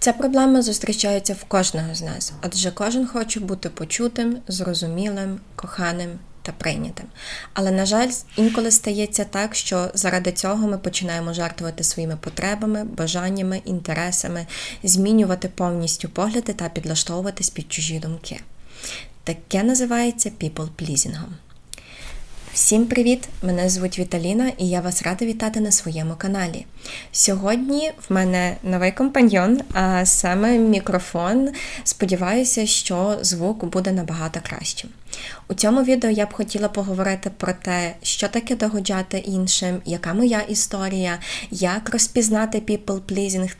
Ця проблема зустрічається в кожного з нас, адже кожен хоче бути почутим, зрозумілим, коханим та прийнятим. Але, на жаль, інколи стається так, що заради цього ми починаємо жертвувати своїми потребами, бажаннями, інтересами, змінювати повністю погляди та підлаштовуватись під чужі думки. Таке називається people-pleasingом. Всім привіт! Мене звуть Віталіна і я вас рада вітати на своєму каналі. Сьогодні в мене новий компаньйон, а саме мікрофон. Сподіваюся, що звук буде набагато кращим. У цьому відео я б хотіла поговорити про те, що таке догоджати іншим, яка моя історія, як розпізнати people pleasing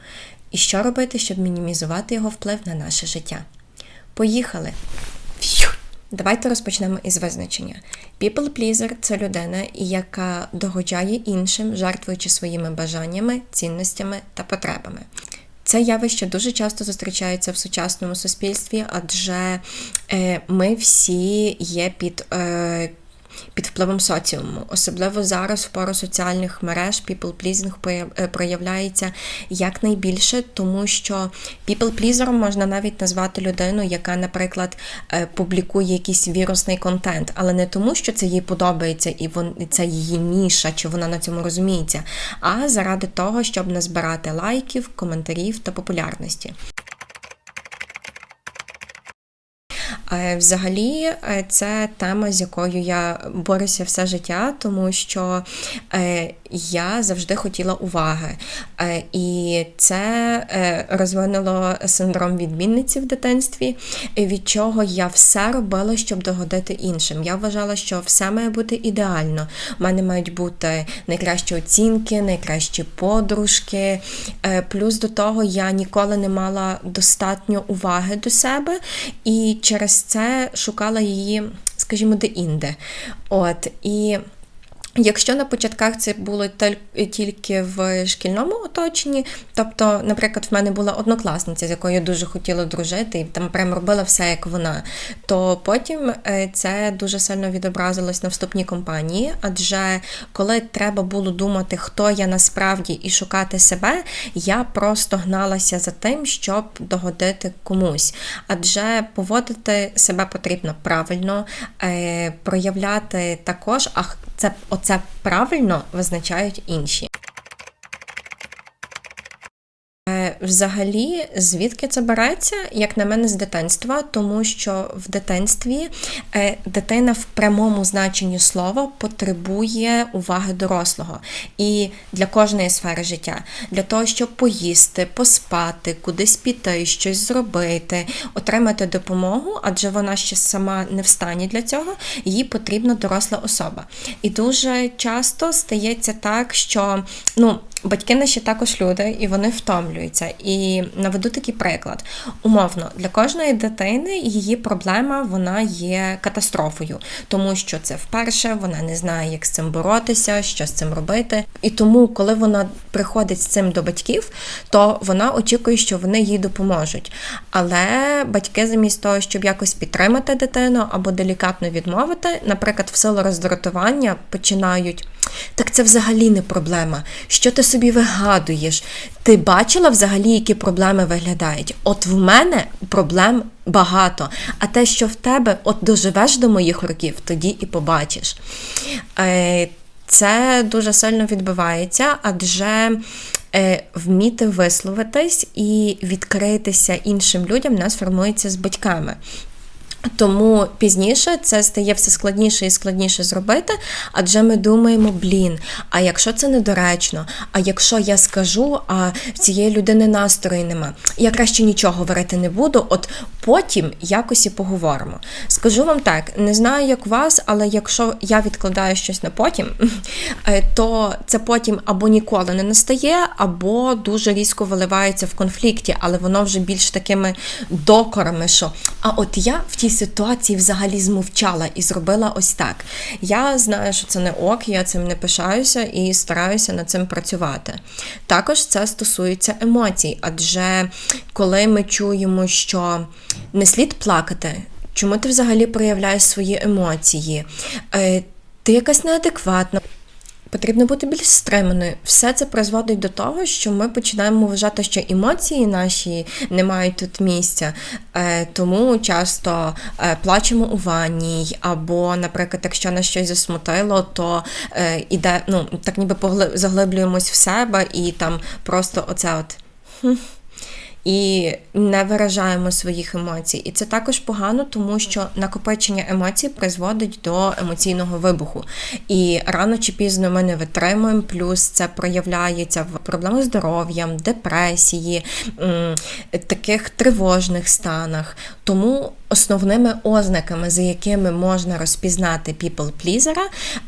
і що робити, щоб мінімізувати його вплив на наше життя. Поїхали! Давайте розпочнемо із визначення. People pleaser – це людина, яка догоджає іншим, жертвуючи своїми бажаннями, цінностями та потребами. Це явище дуже часто зустрічається в сучасному суспільстві, адже е, ми всі є під е, під впливом соціуму. Особливо зараз в пору соціальних мереж people-pleasing е, проявляється якнайбільше, тому що people-pleaserом можна навіть назвати людину, яка, наприклад, е, публікує якийсь вірусний контент, але не тому, що це їй подобається і це її ніша, чи вона на цьому розуміється, а заради того, щоб назбирати лайків, коментарів та популярності. Взагалі, е, це тема, з якою я борюся все життя, тому що е, я завжди хотіла уваги. Е, і це розвинуло синдром відмінниці в дитинстві, від чого я все робила, щоб догодити іншим. Я вважала, що все має бути ідеально. У мене мають бути найкращі оцінки, найкращі подружки. Плюс до того я ніколи не мала достатньо уваги до себе. І через це шукала її, скажімо, де-інде. От, І Якщо на початках це було тільки в шкільному оточенні, тобто, наприклад, в мене була однокласниця, з якою я дуже хотіла дружити, і там прям робила все як вона, то потім е, це дуже сильно відобразилось на вступній компанії, адже коли треба було думати, хто я насправді і шукати себе, я просто гналася за тим, щоб догодити комусь. Адже поводити себе потрібно правильно, е, проявляти також, а це оце правильно визначають інші. Взагалі, звідки це береться, як на мене, з дитинства, тому що в дитинстві е, дитина в прямому значенні слова потребує уваги дорослого. І для кожної сфери життя, для того, щоб поїсти, поспати, кудись піти, щось зробити, отримати допомогу, адже вона ще сама не в стані для цього, їй потрібна доросла особа. І дуже часто стається так, що ну, Батьки наші також люди, і вони втомлюються. І наведу такий приклад. Умовно, для кожної дитини її проблема вона є катастрофою, тому що це вперше, вона не знає, як з цим боротися, що з цим робити. І тому, коли вона приходить з цим до батьків, то вона очікує, що вони їй допоможуть. Але батьки, замість того, щоб якось підтримати дитину або делікатно відмовити, наприклад, в силу роздратування починають. Так це взагалі не проблема. Що ти собі вигадуєш? Ти бачила взагалі, які проблеми виглядають? От в мене проблем багато. А те, що в тебе от доживеш до моїх років, тоді і побачиш. Е, це дуже сильно відбувається, адже е, вміти висловитись і відкритися іншим людям нас формується з батьками. Тому пізніше це стає все складніше і складніше зробити, адже ми думаємо, блін, а якщо це недоречно, а якщо я скажу, а цієї людини настрою нема, я краще нічого говорити не буду, от потім якось і поговоримо. Скажу вам так, не знаю, як вас, але якщо я відкладаю щось на потім, е, то це потім або ніколи не настає, або дуже різко виливається в конфлікті, але воно вже більш такими докорами, що а от я в тій ситуації взагалі змовчала і зробила ось так. Я знаю, що це не ок, я цим не пишаюся і стараюся над цим працювати. Також це стосується емоцій, адже коли ми чуємо, що не слід плакати, чому ти взагалі проявляєш свої емоції? Е, ти якась неадекватна. Потрібно бути більш стриманою. Все це призводить до того, що ми починаємо вважати, що емоції наші не мають тут місця, е, тому часто е, плачемо у ванні, або, наприклад, якщо нас щось засмутило, то е, іде, ну так ніби заглиблюємось в себе і там просто оце от і не виражаємо своїх емоцій. І це також погано, тому що накопичення емоцій призводить до емоційного вибуху. І рано чи пізно ми не витримуємо, плюс це проявляється в проблемах здоров'ям, депресії, таких тривожних станах. Тому основними ознаками, за якими можна розпізнати people-pleasera,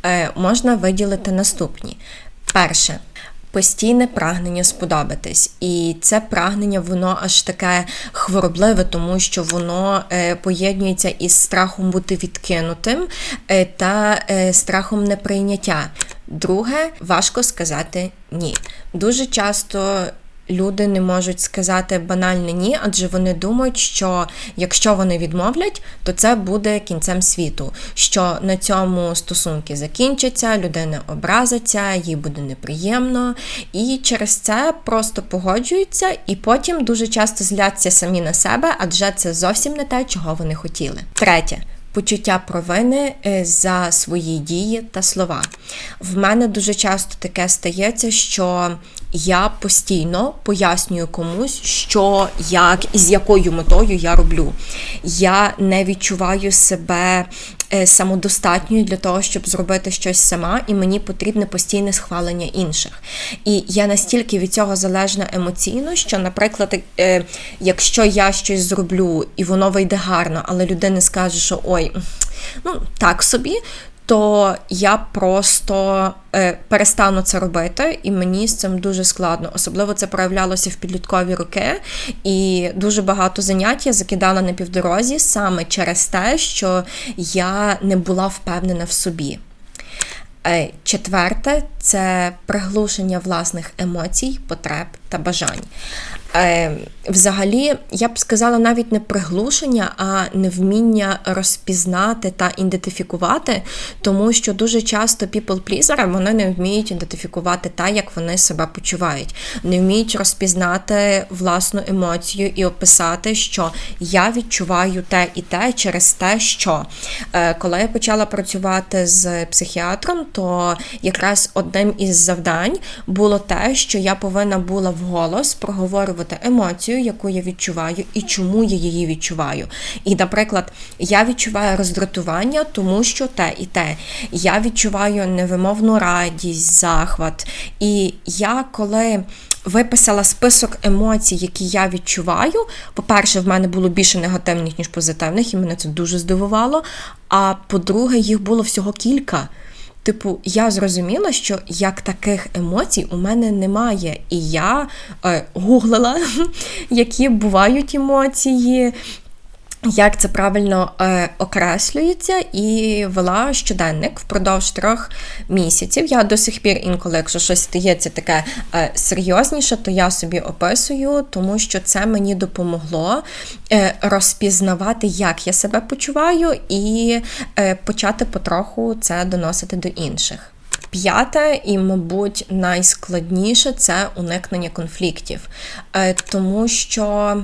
е, можна виділити наступні. Перше постійне прагнення сподобатись. І це прагнення, воно аж таке хворобливе, тому що воно е, поєднується із страхом бути відкинутим е, та е, страхом неприйняття. Друге, важко сказати ні. Дуже часто люди не можуть сказати банальне ні, адже вони думають, що якщо вони відмовлять, то це буде кінцем світу. Що на цьому стосунки закінчаться, людина образиться, їй буде неприємно, і через це просто погоджуються, і потім дуже часто зляться самі на себе, адже це зовсім не те, чого вони хотіли. Третє. Почуття провини е, за свої дії та слова. В мене дуже часто таке стається, що я постійно пояснюю комусь, що, як і з якою метою я роблю. Я не відчуваю себе е, самодостатньою для того, щоб зробити щось сама, і мені потрібне постійне схвалення інших. І я настільки від цього залежна емоційно, що, наприклад, е, якщо я щось зроблю і воно вийде гарно, але людина скаже, що ой, ну так собі, то я просто е, перестану це робити, і мені з цим дуже складно. Особливо це проявлялося в підліткові роки, і дуже багато занять я закидала на півдорозі саме через те, що я не була впевнена в собі. Е, четверте це приглушення власних емоцій, потреб та бажань. Е, Взагалі, я б сказала, навіть не приглушення, а невміння розпізнати та ідентифікувати, тому що дуже часто people-pleasers, вони не вміють ідентифікувати те, як вони себе почувають, не вміють розпізнати власну емоцію і описати, що я відчуваю те і те через те, що. Е, коли я почала працювати з психіатром, то якраз одним із завдань було те, що я повинна була вголос проговорювати емоцію яку я відчуваю, і чому я її відчуваю. І, наприклад, я відчуваю роздратування, тому що те і те. Я відчуваю невимовну радість, захват. І я коли. Виписала список емоцій, які я відчуваю. По-перше, в мене було більше негативних, ніж позитивних, і мене це дуже здивувало. А по-друге, їх було всього кілька. Типу, я зрозуміла, що як таких емоцій у мене немає. І я е, гуглила, які бувають емоції, як це правильно е, окреслюється, і вела щоденник впродовж трьох місяців. Я до сих пір інколи, якщо щось стається таке е, серйозніше, то я собі описую, тому що це мені допомогло е, розпізнавати, як я себе почуваю, і е, почати потроху це доносити до інших. П'яте і, мабуть, найскладніше це уникнення конфліктів, е, тому що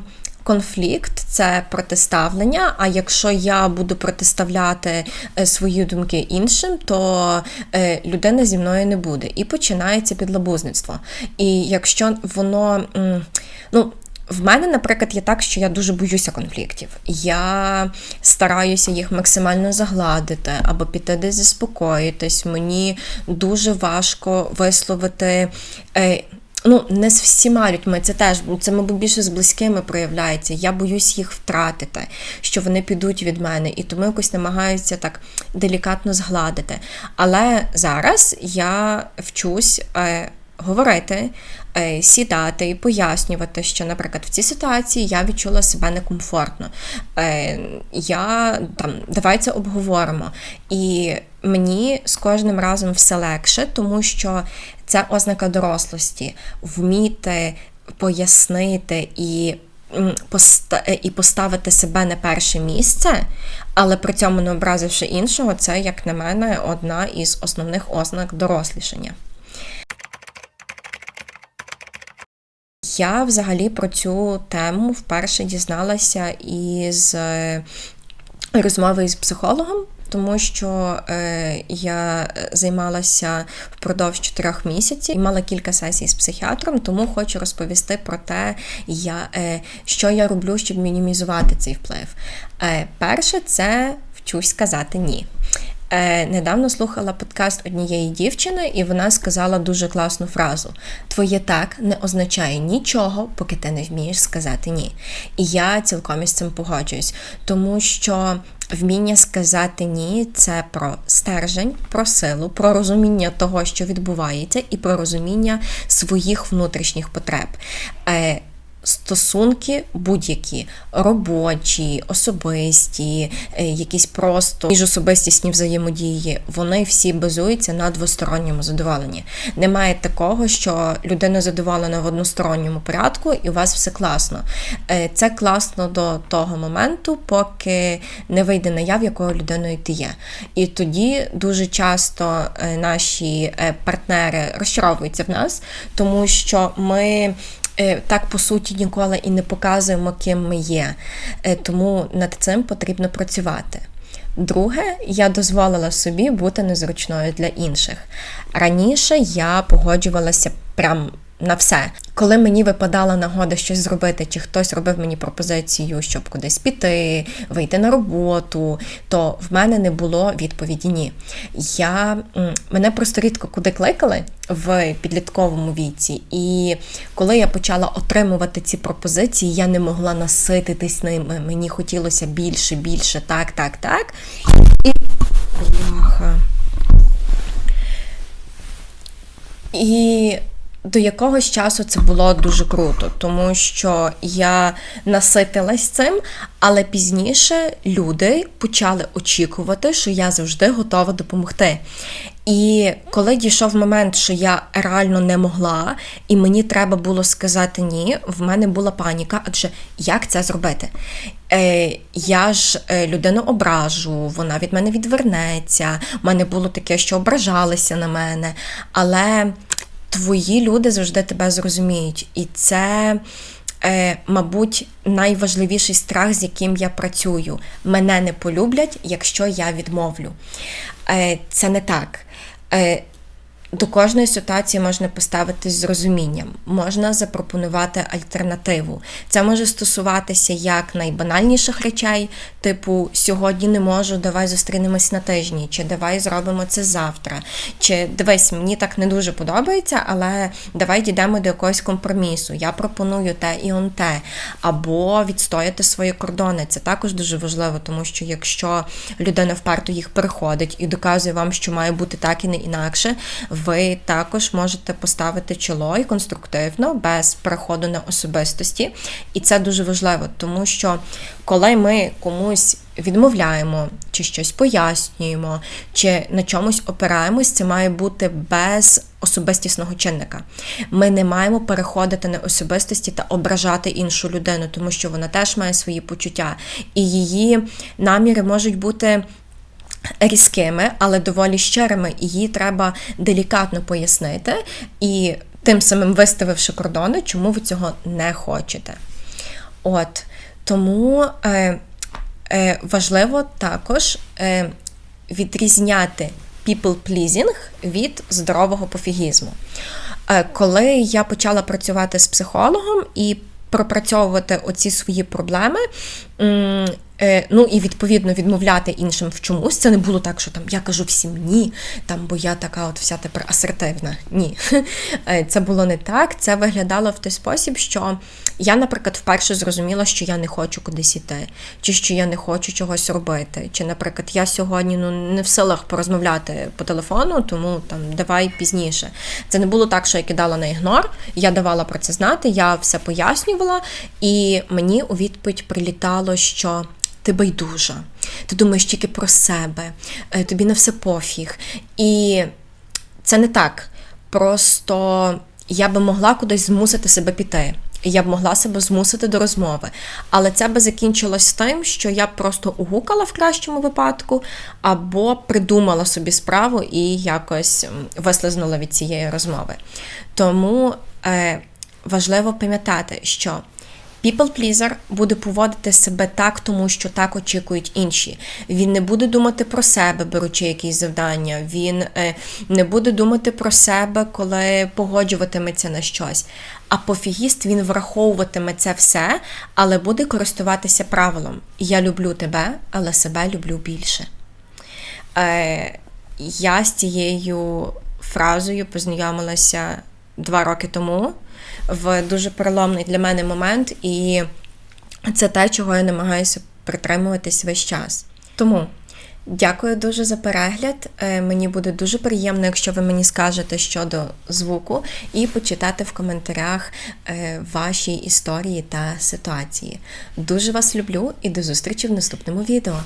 конфлікт це протиставлення. А якщо я буду протиставляти е, свої думки іншим, то е, людина зі мною не буде. І починається підлабузництво. І якщо воно, ну, в мене, наприклад, є так, що я дуже боюся конфліктів. Я стараюся їх максимально загладити або піти десь заспокоїтись. Мені дуже важко висловити. Ну, не з всіма людьми, це теж це, мабуть, більше з близькими проявляється. Я боюсь їх втратити, що вони підуть від мене, і тому якось намагаюся так делікатно згладити. Але зараз я вчусь. Е, Говорити, е, сідати і пояснювати, що, наприклад, в цій ситуації я відчула себе некомфортно. Е, я там давай це обговоримо. І мені з кожним разом все легше, тому що це ознака дорослості, вміти пояснити і і поставити себе на перше місце, але при цьому не образивши іншого, це, як на мене, одна із основних ознак дорослішання. Я взагалі про цю тему вперше дізналася із е, розмови з психологом. Тому що е, я займалася впродовж чотирьох місяців і мала кілька сесій з психіатром, тому хочу розповісти про те, я, е, що я роблю, щоб мінімізувати цей вплив. Е, Перше, це вчусь сказати ні. Е, Недавно слухала подкаст однієї дівчини, і вона сказала дуже класну фразу: Твоє так не означає нічого, поки ти не вмієш сказати ні. І я цілком із цим погоджуюсь, тому що. Вміння сказати ні це про стержень, про силу, про розуміння того, що відбувається, і про розуміння своїх внутрішніх потреб. Стосунки будь-які робочі, особисті, е, якісь просто міжособистісні взаємодії, вони всі базуються на двосторонньому задоволенні. Немає такого, що людина задоволена в односторонньому порядку, і у вас все класно. Е, це класно до того моменту, поки не вийде наяв, якою людиною ти є. І тоді дуже часто е, наші партнери розчаровуються в нас, тому що ми. Е, так по суті ніколи і не показуємо, ким ми є. Е, тому над цим потрібно працювати. Друге, я дозволила собі бути незручною для інших. Раніше я погоджувалася прям на все. Коли мені випадала нагода щось зробити, чи хтось робив мені пропозицію, щоб кудись піти, вийти на роботу, то в мене не було відповіді ні. Я, Мене просто рідко куди кликали в підлітковому віці, і коли я почала отримувати ці пропозиції, я не могла насититись ними. Мені хотілося більше, більше, так, так, так. І бляха. І до якогось часу це було дуже круто, тому що я наситилась цим, але пізніше люди почали очікувати, що я завжди готова допомогти. І коли дійшов момент, що я реально не могла, і мені треба було сказати ні, в мене була паніка, адже як це зробити? Е, Я ж е, людину ображу, вона від мене відвернеться. У мене було таке, що ображалися на мене. Але твої люди завжди тебе зрозуміють. І це, е, мабуть, найважливіший страх, з яким я працюю. Мене не полюблять, якщо я відмовлю. Е, Це не так. Е, до кожної ситуації можна поставитись з розумінням, можна запропонувати альтернативу. Це може стосуватися як найбанальніших речей, типу сьогодні не можу, давай зустрінемось на тижні, чи давай зробимо це завтра. Чи дивись, мені так не дуже подобається, але давай дійдемо до якогось компромісу. Я пропоную те і он те. Або відстояти свої кордони. Це також дуже важливо, тому що якщо людина вперто їх переходить і доказує вам, що має бути так і не інакше ви також можете поставити чоло і конструктивно, без переходу на особистості. І це дуже важливо, тому що коли ми комусь відмовляємо, чи щось пояснюємо, чи на чомусь опираємось, це має бути без особистісного чинника. Ми не маємо переходити на особистості та ображати іншу людину, тому що вона теж має свої почуття, і її наміри можуть бути різкими, але доволі щирими, і її треба делікатно пояснити, і тим самим виставивши кордони, чому ви цього не хочете. От, Тому е, е, важливо також е, відрізняти people-pleasing від здорового пофігізму. Е, коли я почала працювати з психологом і пропрацьовувати оці свої проблеми, ну і відповідно відмовляти іншим в чомусь. Це не було так, що там я кажу всім ні, там, бо я така от вся тепер асертивна. Ні. Е, це було не так. Це виглядало в той спосіб, що я, наприклад, вперше зрозуміла, що я не хочу кудись іти, чи що я не хочу чогось робити. Чи, наприклад, я сьогодні ну, не в силах порозмовляти по телефону, тому там давай пізніше. Це не було так, що я кидала на ігнор, я давала про це знати, я все пояснювала, і мені у відповідь прилітало, що ти байдужа, ти думаєш тільки про себе, е, тобі на все пофіг. І це не так. Просто я би могла кудись змусити себе піти. Я б могла себе змусити до розмови. Але це би закінчилось тим, що я просто угукала в кращому випадку, або придумала собі справу і якось вислизнула від цієї розмови. Тому е, важливо пам'ятати, що People pleaser буде поводити себе так, тому що так очікують інші. Він не буде думати про себе, беручи якісь завдання. Він е, не буде думати про себе, коли погоджуватиметься на щось. А пофігіст він враховуватиме це все, але буде користуватися правилом: Я люблю тебе, але себе люблю більше. Е, я з цією фразою познайомилася два роки тому в дуже переломний для мене момент, і це те, чого я намагаюся притримуватись весь час. Тому дякую дуже за перегляд. Е, Мені буде дуже приємно, якщо ви мені скажете щодо звуку, і почитати в коментарях е, ваші історії та ситуації. Дуже вас люблю і до зустрічі в наступному відео.